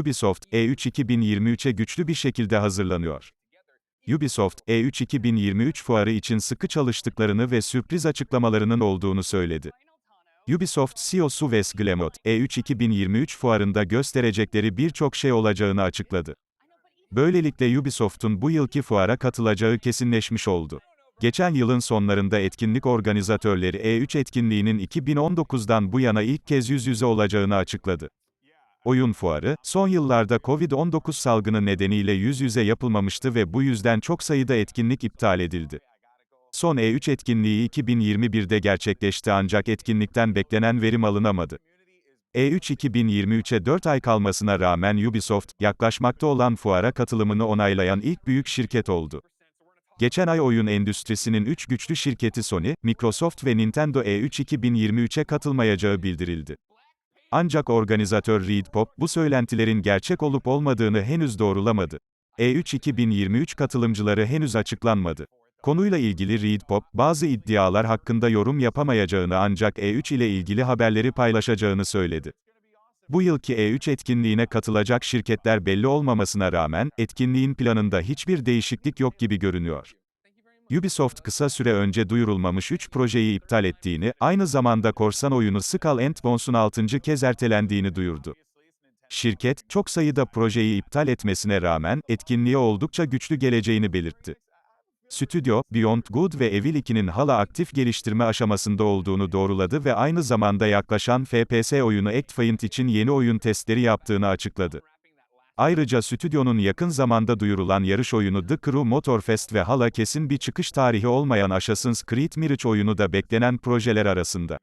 Ubisoft, E E3 2023'e güçlü bir şekilde hazırlanıyor. Ubisoft, E3 2023 fuarı için sıkı çalıştıklarını ve sürpriz açıklamalarının olduğunu söyledi. Ubisoft CEO'su Wes Guillemot, E3 2023 fuarında gösterecekleri birçok şey olacağını açıkladı. Böylelikle Ubisoft'un bu yılki fuara katılacağı kesinleşmiş oldu. Geçen yılın sonlarında etkinlik organizatörleri E3 etkinliğinin 2019'dan bu yana ilk kez yüz yüze olacağını açıkladı. Oyun fuarı, son yıllarda Covid-19 salgını nedeniyle yüz yüze yapılmamıştı ve bu yüzden çok sayıda etkinlik iptal edildi. Son E3 etkinliği 2021'de gerçekleşti ancak etkinlikten beklenen verim alınamadı. E3 2023'e 4 ay kalmasına rağmen Ubisoft, yaklaşmakta olan fuara katılımını onaylayan ilk büyük şirket oldu. Geçen ay oyun endüstrisinin 3 güçlü şirketi Sony, Microsoft ve Nintendo E3 2023'e katılmayacağı bildirildi. Ancak organizatör Reed Pop, bu söylentilerin gerçek olup olmadığını henüz doğrulamadı. E3 2023 katılımcıları henüz açıklanmadı. Konuyla ilgili Reed Pop, bazı iddialar hakkında yorum yapamayacağını ancak E3 ile ilgili haberleri paylaşacağını söyledi. Bu yılki E3 etkinliğine katılacak şirketler belli olmamasına rağmen, etkinliğin planında hiçbir değişiklik yok gibi görünüyor. Ubisoft kısa süre önce duyurulmamış 3 projeyi iptal ettiğini, aynı zamanda korsan oyunu Skull and Bones'un 6. kez ertelendiğini duyurdu. Şirket, çok sayıda projeyi iptal etmesine rağmen, etkinliğe oldukça güçlü geleceğini belirtti. Stüdyo, Beyond Good ve Evil 2'nin hala aktif geliştirme aşamasında olduğunu doğruladı ve aynı zamanda yaklaşan FPS oyunu Actfiend için yeni oyun testleri yaptığını açıkladı. Ayrıca stüdyonun yakın zamanda duyurulan yarış oyunu The Crew Motorfest ve hala kesin bir çıkış tarihi olmayan Assassin's Creed Mirage oyunu da beklenen projeler arasında.